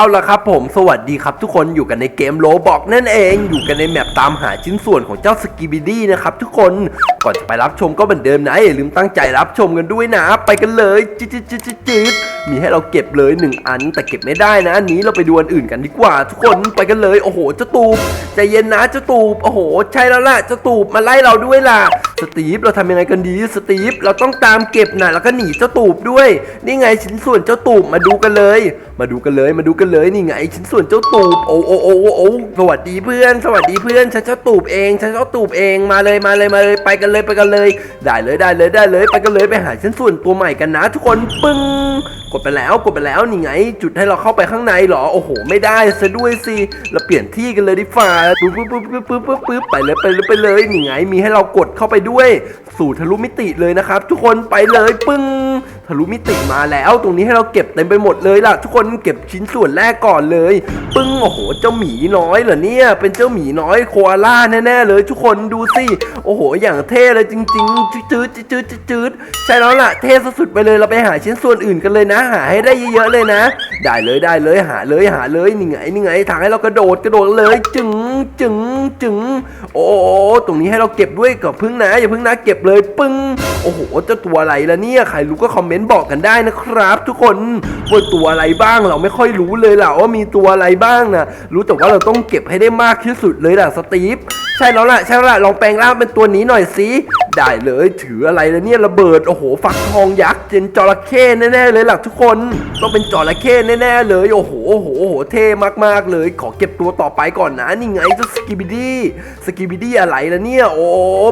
เอาละครับผมสวัสดีครับทุกคนอยู่กันในเกมโลบอกนั่นเองอยู่กันในแมปตามหาชิ้นส่วนของเจ้าสกิบิดี้นะครับทุกคนก่อนจะไปรับชมก็เหมือนเดิมนะอย่าลืมตั้งใจรับชมกันด้วยนะ ไปกันเลยจิ๊จิ๊จิ๊จิ๊จิ๊ดมีให้เราเก็บเลยหนึ่งอัน แต่เก็บไม่ได้นะอันนี้เราไปดูอันอื่นกันดีกว่า ทุกคนไปกันเลยโอ้โหเจ้าตูบใจเย็นนะเจ้าตูบโอ้โห ใช่แล้วล่ะเจ้าตูบมาไล่เราด้วยล่ะ สตีฟเราทำยังไงกันดีสตีฟเราต้องตามเก็บนะแล้วก็หนีเจ้าตูบด้วย นี่ไงชิ้นส่วนเจ้าตูบมาดูกันเลย มาดูกันเลยมาดูกันเลยนี่ไงชิ้นส่วนเจ้าตูบโอ้โอ้โอ้โอ้สวัสดีเพื่อน สวัสดีเพื่อนฉันเจ้าตูบเองฉันเจ้าตูบเองมาเลยมาเลยมาเลยไปกันเลยไปกันเลย ได้เลยได้เลยได้เลยไปกันเลยไปหาชิ้นส่วนตัวใหม่กันนะ ทุกคนปึ้งกดไปแล้วกดไปแล้วนี่ไง จุดให้เราเข้าไปข้างในเหรอโอ้โห ไม่ได้ซะด้วยสิเราเปลี่ยนที่กันเลยดีฝ่าปึ๊บปึ๊บปึ๊บปึ๊บปึ๊บปึ๊บไปเลยไปเลยไปเลยนี่ไง มีให้เรากดเข้าไปด้วยสู่ทะลุมิติเลยนะครับ ทุกคนไปเลยปึ้ง ทะลุมิติมาแล้ว ตรงนี้ให้เราเก็บเต็มไปหมดเลยล่ะ ทุกคนเก็บชิ้นส่วนแรกก่อนเลย ปึ้งโอ้โหเจ้าหมีน้อยเหรอเนี่ย เป็นเจ้าหมีน้อยโคอาล่าแน่ๆเลยทุกคนดูสิโอ้โห อย่างเท่เลยจริงๆจืดจืดจืดจืดใช่แล้วล่ะเท่สุดๆไปเลยเราไปหาชิ้นส่วนอื่นกันเลยนะ หาให้ได้เยอะๆเลยนะ ได้เลยได้เลยหาเลยหาเลยนี่ไงนี่ไงทางให้เรากระโดดกระโดดเลยจึงจึงจึงโอ้ตรงนี้ให้เราเก็บด้วยกับพึ่งนะอย่าพึ่งนะเก็บเลยปึ้ง โอ้โหเจ้าตัวอะไรล่ะเนี่ยใครรู้ก็คอมเมนต์บอกกันได้นะครับ ทุกคนว่าตัวอะไรบ้างเราไม่ค่อยรู้เลยล่ะว่ามีตัวอะไรบ้างนะรู้แต่ว่าเราต้องเก็บให้ได้มากที่สุดเลยล่ะสตีฟ ใช่แล้วล่ะใช่แล้วล่ะลองแปลงร่างเป็นตัวนี้หน่อยสิได้เลยถืออะไรแล้วเนี่ยระเบิดโอ้โหฟักทองยักษ์เป็นจระเข้แน่ๆเลยล่ะทุกคนต้องเป็นจระเข้แน่ๆเลยโอ้โหโอ้โหโอ้โหเท่มากๆเลย ขอเก็บตัวต่อไปก่อนนะนี่ไงเจ้าสกิบิดี้สกิบิดี้อะไรแล่ะเนี่ยโอ้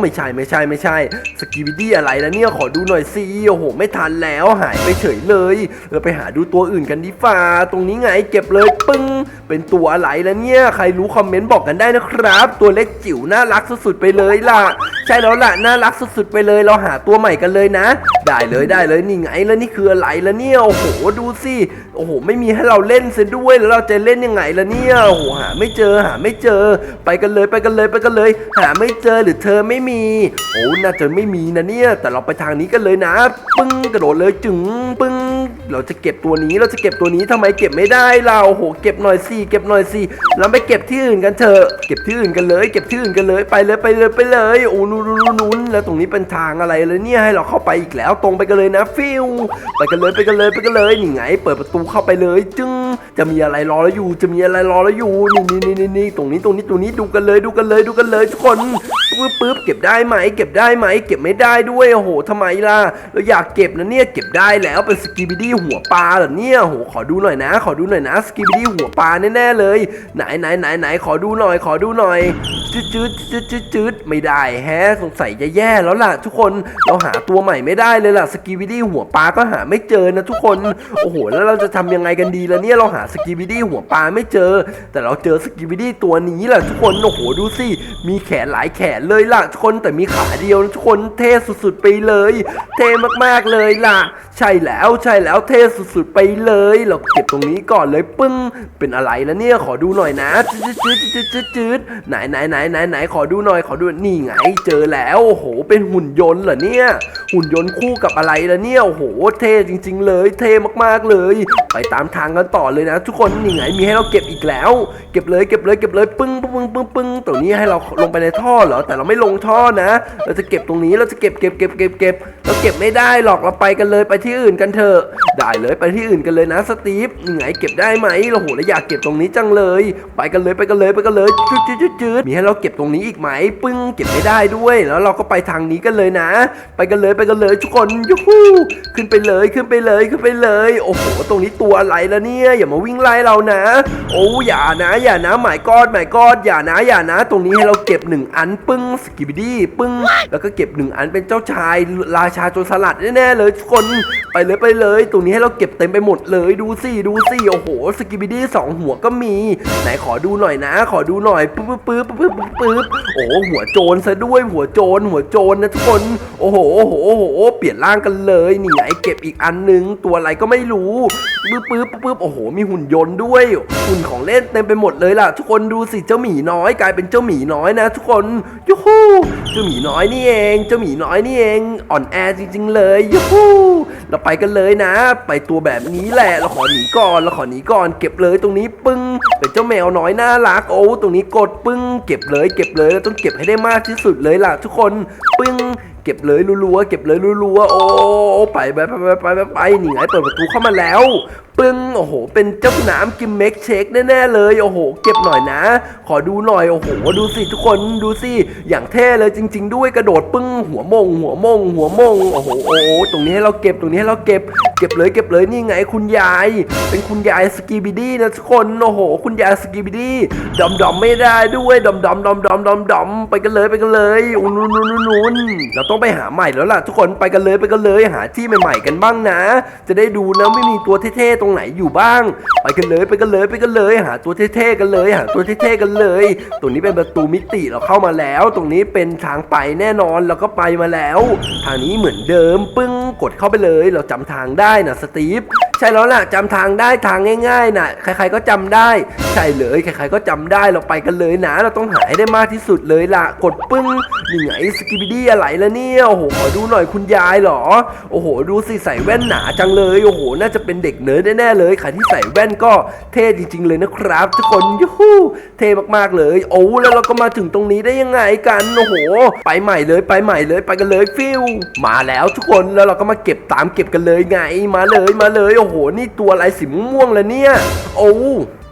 ไม่ใช่ไม่ใช่ไม่ใช่สกิบิดี้อะไรแล่ะเนี่ยขอดูหน่อยสิโอ้โห ไม่ทันแล้วหายไปเฉยเลยเราไปหาดูตัวอื่นกันดีฟ้าตรงนี้ไงเก็บเลยปึ้งเป็นตัวอะไรแล่ะเนี่ยใครรู้คอมเมนต์บอกกันได้นะครับ ตัวเล็กจิ๋วน่ารักสุดๆไปเลยล่ะ ใช่แล้วล่ะน่ารักสุดๆไปเลยเราหาตัวใหม่กันเลยนะ ได้เลยได้เลยนี่ไงแล้วนี่คืออะไรล่ะเนี่ยโอ้โหดูสิโอ้โห ไม่มีให้เราเล่นเสียด้วยแล้วเราจะเล่นยังไงล่ะเนี่ยโอ้โหหาไม่เจอหาไม่เจอ ไปกันเลยไปกันเลยไปกันเลย หาไม่เจอหรือเธอไม่มี โอ้น่าจะไม่มีนะเนี่ย แต่เราไปทางนี้กันเลยนะ ปึ้งกระโดดเลยจึงปึ้งเราจะเก็บตัวนี้เราจะเก็บตัวนี้ทำไมเก็บไม่ได้เราโอ้โหเก็บหน่อยสิเก็บหน่อยสิเราไปเก็บที่อื่นกันเถอะเก็บที่อื่นกันเลย เก็บที่อื่นกันเลยไปเลยไปเลยไปเลยโอ้นู้นนู้นนู้นแล้วตรงนี้เป็นทางอะไรเลยเนี่ยให้เราเข้าไปอีกแล้วตรงไปกันเลยนะฟิวไปกันเลยไปกันเลยไปกันเลยนี่ไง เปิดประตูเข้าไปเลยจึงจะมีอะไรรอเราอยู่ จะมีอะไรรอเราอยู่นี่นี่นี่นี่ตรงนี้ตรงนี้ตรงนี้ดูกันเลยดูกันเลยดูกันเลยทุกคนปึ๊บปึ๊บเก็บได้ไหม เก็บได้ไหม เก็บไม่ได้ด้วยโอ้โหทำไมล่ะเราอยากเก็บนะเนี่ยเก็บได้แล้วเป็นสกิบิดี้หัวปลาเหรอเนี่ยโอ้โหขอดูหน่อยนะ ขอดูหน่อยนะสกิบิดี้หัวปลาแน่ๆเลย ไหนไหนไหนไหนขอดูหน่อย ขอดูหน่อยจืดจืดจืดจืดไม่ได้แฮะสงสัยจะแย่แล้วล่ะ ทุกคนเราหาตัวใหม่ไม่ได้เลยล่ะสกิบิดี้หัวปลาก็หาไม่เจอนะทุกคนโอ้โหแล้วเราจะทำยังไงกันดีล่ะเนี่ยเราหาสกิบิดี้หัวปลาไม่เจอ แต่เราเจอสกิบิดี้ตัวนี้แหละทุกคนโอ้โหดูสิมีแขนหลายแขนเลยล่ะทุกคนแต่มีขาเดียวนะทุกคนเท่สุดๆไปเลย เท่มากๆเลยล่ะ ใช่แล้วใช่แล้วเท่สุดๆไปเลย เราเก็บตรงนี้ก่อนเลยปึ้งเป็นอะไรแล้วเนี่ยขอดูหน่อยนะจืดจืดจืดจืดจืดไหนไหนไหนไหนไหนขอดูหน่อยขอดูนี่ไงเจอแล้วโอ้โห เป็นหุ่นยนต์เหรอเนี่ย หุ่นยนต์คู่กับอะไรล่ะเนี่ยโอ้โหเท่จริง ๆ เลยเท่มากๆเลย ไปตามทางกันต่อเลยนะ ทุกคนนี่ไงมีให้เราเก็บอีกแล้ว เก็บเลยเก็บเลยเก็บเลยปึ้งปึ้งปึ้งปึ้งตรงนี้ให้เราลงไปในท่อเหรอแต่เราไม่ลงท่อนะ เราจะเก็บตรงนี้เราจะเก็บเก็บเก็บเก็บเก็บเราเก็บไม่ได้หรอกเราไปกันเลยไปที่อื่นกันเถอะได้เลยไปที่อื่นกันเลยนะสตีฟนี่ไงเก็บได้ไหมเราโหเราอยากเก็บตรงนี้จังเลย ไปกันเลยไปกันเลยไปกันเลยจืดจืดจืดจืดมีให้เราเก็บตรงนี้อีกไหมปึ้งเก็บไม่ได้ด้วย แล้วเราก็ไปทางนี้กันเลยนะ ไปกันเลยไปกันเลยทุกคนยูฮูขึ้นไปเลยขึ้นไปเลยขึ้นไปเลย โอ้โหตรงนี้ตัวอะไรละเนี่ยอย่ามาวิ่งไล่เรานะ โอ้อย่านะ อย่านะหมายกอดหมายกอดอย่านะอย่านะ ตรงนี้ให้เราเก็บหนึ่งอันปึ้งสกิบดี้ปึ้ง แล้วก็เก็บหนึ่งอันเป็นเจ้าชายราชาโจรสลัดแน่ๆเลยทุกคนไปเลยไปเลย ตรงนี้ให้เราเก็บเต็มไปหมดเลยดูสิดูสิโอ้โหสกิบดี้สองหัวก็มีไหนขอดูหน่อยนะ ขอดูหน่อยปึ๊บปึ๊บปึ๊บปึ๊บปึ๊บโอ้โหหัวโจรซะด้วยหัวโจรหัวโจรนะทุกคน โอ้โหโอ้โหโอ้โหเปลี่ยนร่างกันเลยนี่ไงเก็บอีกอันนึง ตัวอะไรก็ไม่รู้ปึ๊บปึ๊บปึ๊บโอ้โห มีหุ่นยนต์ด้วย หุ่นของเล่นเต็มไปหมดเลยล่ะ ทุกคนดูสิเจ้าหมีน้อยกลายเป็นเจ้าหมีน้อยนะ ทุกคนยูฮูเจ้าหมีน้อยนี่เอง เจ้าหมีน้อยนี่เอง อ่อนแอจริง ๆ เลยยูฮูเราไปกันเลยนะ ไปตัวแบบนี้แหละเราขอหนีก่อนเราขอหนีก่อน เก็บเลยตรงนี้ปึ้งเป็นเจ้าแมวน้อยน่ารักโอ้ตรงนี้กดปึ้ง เก็บเลยเก็บเลยเราต้องเก็บให้ได้มากที่สุดเลยล่ะ ทุกคนปึ้งเก็บเลยรัวๆเก็บเลยรัวๆโอ้ไปไปไปไปไปไปไปนี่ไงเปิดประตูเข้ามาแล้วปึ้งโอ้โห เป็นเจ้าน้ำกิมเม็กเชคแน่ๆเลยโอ้โห เก็บหน่อยนะ ขอดูหน่อยโอ้โหดูสิทุกคนดูสิอย่างเท่เลยจริง ๆ ด้วยกระโดดปึ้งหัวมง หัวมง หัวมงโอ้โหโอ้ตรงนี้ให้เราเก็บตรงนี้ให้เราเก็บเก็บเลยเก็บเลยนี่ไงคุณยาย เป็นคุณยายสกีบิดี้นะทุกคนโอ้โห คุณยายสกีบิดี้ดอมดอมไม่ได้ด้วยดอมดอมดอมดอมดอมดอมไปกันเลยไปกันเลยอุ้นนุนนุนนุนเราต้องไปหาใหม่แล้วล่ะทุกคนไปกันเลยไปกันเลยหาที่ใหม่ๆกันบ้างนะ จะได้ดูนะไม่มีตัวเท่ๆตรงไหนอยู่บ้าง ไปกันเลยไปกันเลยไปกันเลย หาตัวเท่ๆกันเลยหาตัวเท่ๆกันเลย ตรงนี้เป็นประตูมิติเราเข้ามาแล้ว ตรงนี้เป็นทางไปแน่นอนเราก็ไปมาแล้ว ทางนี้เหมือนเดิมปึ้งกดเข้าไปเลย เราจำทางได้ได้นะสตีฟใช่แล้วล่ะจำทางได้ทางง่ายๆน่ะใครๆก็จำได้ ใช่เลยใครๆก็จำได้เราไปกันเลยนะ เราต้องหาให้ได้มากที่สุดเลยล่ะ กดปึ้งนี่ไงสกิบิดี้อะไรแล้วเนี่ยโอ้โหขอดูหน่อยคุณยายเหรอ โอ้โห ดูสิใส่แว่นหนาจังเลยโอ้โห น่าจะเป็นเด็กเนิร์ดแน่ๆเลยใครที่ใส่แว่นก็เท่จริง ๆ เลยนะครับ ทุกคนยูฮูเท่มากๆเลย โอ้แล้วเราก็มาถึงตรงนี้ได้ยังไงกันโอ้โห ไปใหม่เลยไปใหม่เลยไปกันเลยฟิวมาแล้วทุกคนแล้วเราก็มาเก็บตามเก็บกันเลยไงมาเลยมาเลยโอ้โหหนี่ตัวอะไรสีม่วงๆแล้วเนี่ย โอ้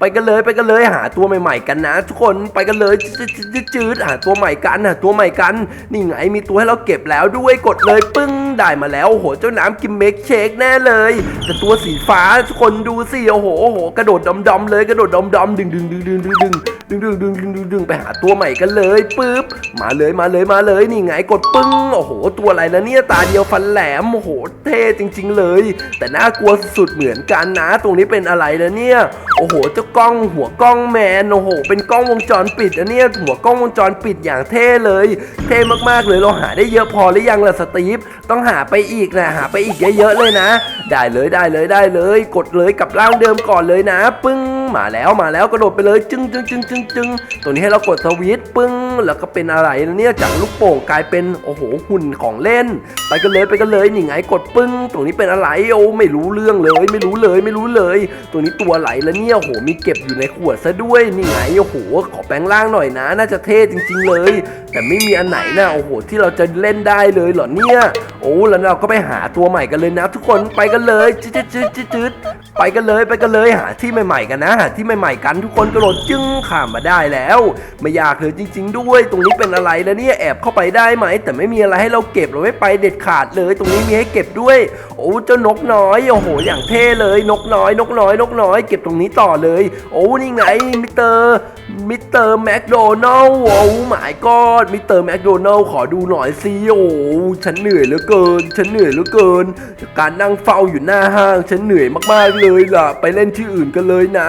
ไปกันเลยไปกันเลยหาตัวใหม่ ๆ กันนะ ทุกคนไปกันเลยจืดจืดหาตัวใหม่กันหาตัวใหม่กัน นี่ไงมีตัวให้เราเก็บแล้วด้วยกดเลยปึ้งได้มาแล้วโอ้โหเจ้าน้ำกิมเมกเชคแน่เลย แต่ตัวสีฟ้าทุกคนดูสิโอ้โหโอ้โหกระโดดดำๆเลยกระโดดดำๆดึงดึงดึงดึงดึง ดึงดึงดึงดึงดึงดึงไปหาตัวใหม่กันเลยปึ๊บมาเลยมาเลยมาเลยนี่ไงกดปึ้งโอ้โห ตัวอะไรนะเนี่ยตาเดียวฟันแหลมโอ้โหเท่จริง ๆ เลย แต่น่ากลัวสุดๆเหมือนกันนะ ตรงนี้เป็นอะไรนะเนี่ยโอ้โหเจ้ากล้องหัวกล้องแมนโอ้โห เป็นกล้องวงจรปิดนะเนี่ยหัวกล้องวงจรปิดอย่างเท่เลย เท่มากๆเลยเราหาได้เยอะพอหรือยังล่ะสตีฟต้องหาไปอีกนะหาไปอีกเยอะๆเลยนะ ได้เลยได้เลยได้เลย กดเลยกับร่างเดิมก่อนเลยนะ ปึ้ง มาแล้วมาแล้วกระโดดไปเลยจึงจึงจึงจึงจึงตัวนี้ให้เรากดสวิตช์ปึ้งแล้วก็เป็นอะไรเนี่ยจากลูกโป่งกลายเป็นโอ้โหหุ่นของเล่น ไปกันเลยไปกันเลยนี่ไงกดปึ้งตรงนี้เป็นอะไรโอ้ไม่รู้เรื่องเลยไม่รู้เลยไม่รู้เลย ตัวนี้ตัวไหลแล้วเนี่ยโอ้โหมีเก็บอยู่ในขวดซะด้วยนี่ไงโอ้โหขอแปลงร่างหน่อยนะ น่าจะเท่จริง ๆ เลย แต่ไม่มีอันไหนนะโอ้โห ที่เราจะเล่นได้เลยเหรอเนี่ยโอ้แล้วเราก็ไปหาตัวใหม่กันเลยนะ ทุกคนไปกันเลยจืดจืดจืดจืดไปกันเลยไปกันเลยหาที่ใหม่ ๆ กันนะที่ใหม่ๆกันทุกคนกระโดดจึ้งข้ามมาได้แล้ว ไม่ยากเลยจริง ๆ ด้วย ตรงนี้เป็นอะไรแล้วเนี่ยแอบเข้าไปได้ไหม แต่ไม่มีอะไรให้เราเก็บเราไม่ไปเด็ดขาดเลย ตรงนี้มีให้เก็บด้วย โอ้เจ้านกน้อยโอ้โห อย่างเท่เลยนกน้อย นกน้อย นกน้อย เก็บตรงนี้ต่อเลย โอ้นี่ไงมิสเตอร์มิสเตอร์แมคโดนัลล์โอ้หมายกอดมิสเตอร์แมคโดนัลล์ขอดูหน่อยสิโอ้ฉันเหนื่อยเหลือเกิน ฉันเหนื่อยเหลือเกินกการนั่งเฝ้าอยู่หน้าห้าง ฉันเหนื่อยมากๆเลยล่ะ ไปเล่นที่อื่นกันเลยนะ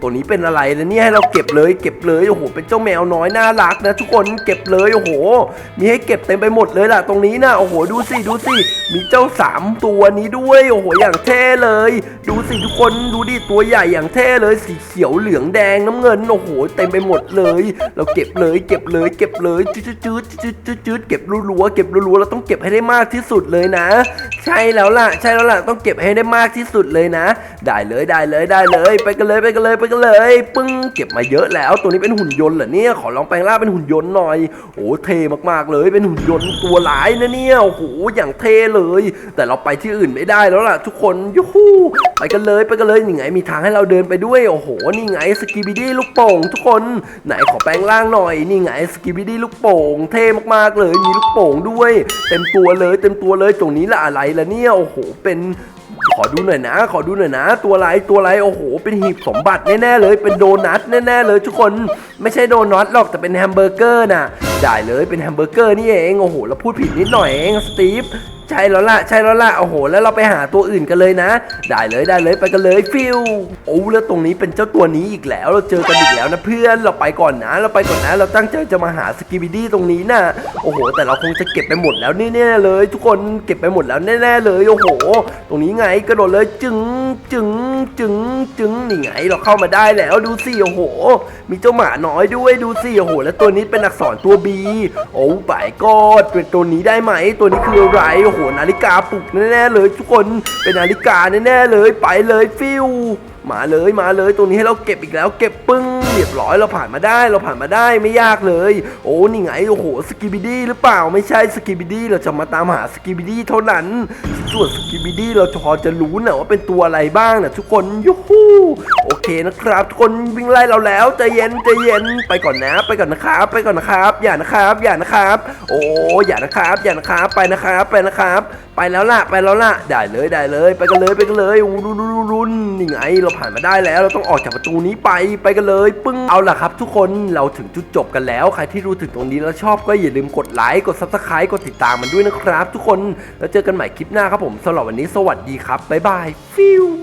ตัวนี้เป็นอะไรแล้วเนี่ยให้เราเก็บเลย เก็บเลยโอ้โหเป็นเจ้าแมวน้อยน่ารักนะทุกคนเก็บเลยโอ้โห มีให้เก็บเต็มไปหมดเลยล่ะ ตรงนี้นะโอ้โหดูสิดูสิมีเจ้าสามตัวนี้ด้วยโอ้โหอย่างเท่เลย ดูสิทุกคนดูดิตัวใหญ่อย่างเท่เลยสีเขียวเหลืองแดงน้ำเงินโอ้โหเต็มไปหมดเลย เราเก็บเลยเก็บเลยเก็บเลยจืดจืดจืดจืดจืดเก็บรัวๆเก็บรัวๆเราต้องเก็บให้ได้มากที่สุดเลยนะ ใช่แล้วล่ะ ใช่แล้วล่ะต้องเก็บให้ได้มากที่สุดเลยนะ ได้เลยได้เลยได้เลย ไปกันเลยไปกันเลยไปกันเลย ปึ้งเก็บมาเยอะแล้ว ตัวนี้เป็นหุ่นยนต์เหรอเนี่ย ขอลองแปลงร่างเป็นหุ่นยนต์หน่อย โอ้เทมากๆเลย เป็นหุ่นยนต์ตัวร้ายนะเนี่ย โอ้โห อย่างเทเลย แต่เราไปที่อื่นไม่ได้แล้วล่ะ ทุกคนยูฮูไปกันเลย ไปกันเลยนี่ไง มีทางให้เราเดินไปด้วย โอ้โห นี่ไงสกีบิดี้ลูกโป่งทุกคน ไหนขอแปลงร่างหน่อย นี่ไงสกีบิดี้ลูกโป่ง เทมากๆเลย มีลูกโป่งด้วย เต็มตัวเลย เต็มตัวเลย ตรงนี้ละอะไรละเนี่ย โอ้โห เป็น ขอดูหน่อยนะ ขอดูหน่อยนะ ตัวอะไรตัวอะไรโอ้โห เป็นหีบสมบัติแน่ๆเลย เป็นโดนัทแน่ๆเลย ทุกคนไม่ใช่โดนัทหรอกแต่เป็นแฮมเบอร์เกอร์น่ะได้เลยเป็นแฮมเบอร์เกอร์นี่เองโอ้โหเราพูดผิดนิดหน่อยเองสตีฟ ใช่แล้วล่ะใช่แล้วล่ะโอ้โห แล้วเราไปหาตัวอื่นกันเลยนะ ได้เลยได้เลยไปกันเลยฟิวโอ้แล้วตรงนี้เป็นเจ้าตัวนี้อีกแล้ว เราเจอกันอีกแล้วนะเพื่อนเราไปก่อนนะ เราไปก่อนนะ เราตั้งใจจะมาหาสกิบิดี้ตรงนี้นะโอ้โห แต่เราคงจะเก็บไปหมดแล้วแน่ๆเลย ทุกคนเก็บไปหมดแล้วแน่ๆเลยโอ้โห ตรงนี้ไงกระโดดเลยจึงจึง จึงจึงนี่ไงเราเข้ามาได้แล้วดูสิโอ้โห มีเจ้าหมาน้อยด้วยดูสิโอ้โห แล้วตัวนี้เป็นอักษรตัว B โอ้ไปกอดเป็นตัวนี้ได้ไหม ตัวนี้คืออะไรโอ้โหนาฬิกาปลุกแน่ๆเลยทุกคนเป็นนาฬิกาแน่ๆเลยไปเลยฟิวมาเลยมาเลยตัวนี้ให้เราเก็บอีกแล้ว เก็บปึ้ง เรียบร้อยเราผ่านมาได้เราผ่านมาได้ไม่ยากเลย โอ้นี่ไงโอ้โหสกิบิดี้หรือเปล่าไม่ใช่สกิบิดี้เราจะมาตามหาสกิบิดี้เท่านั้น ส่วนสกิบิดี้เราพอจะรู้นะว่าเป็นตัวอะไรบ้างนะทุกคนยูฮูโอเคนะครับทุกคนวิ่งไล่เราแล้วใจเย็นใจเย็นไปก่อนนะ ไปก่อนนะครับ ไปก่อนนะครับ อย่านะครับ อย่านะครับ โอ้อย่านะครับ อย่านะครับไปนะครับไปนะครับไปแล้วล่ะไปแล้วล่ะได้เลยได้เลย ไปกันเลยไปกันเลยรุนรุนรุนนี่ไงเราผ่านมาได้แล้ว เราต้องออกจากประตูนี้ไปไปกันเลยปึงเอาล่ะครับ ทุกคนเราถึงจุดจบกันแล้ว ใครที่รู้ถึงตรงนี้แล้วชอบก็อย่าลืมกดไลค์กดซับสไครต์กดติดตามมันด้วยนะครับ ทุกคนแล้วเจอกันใหม่คลิปหน้าครับผมสำหรับวันนี้สวัสดีครับบ๊ายบายฟิว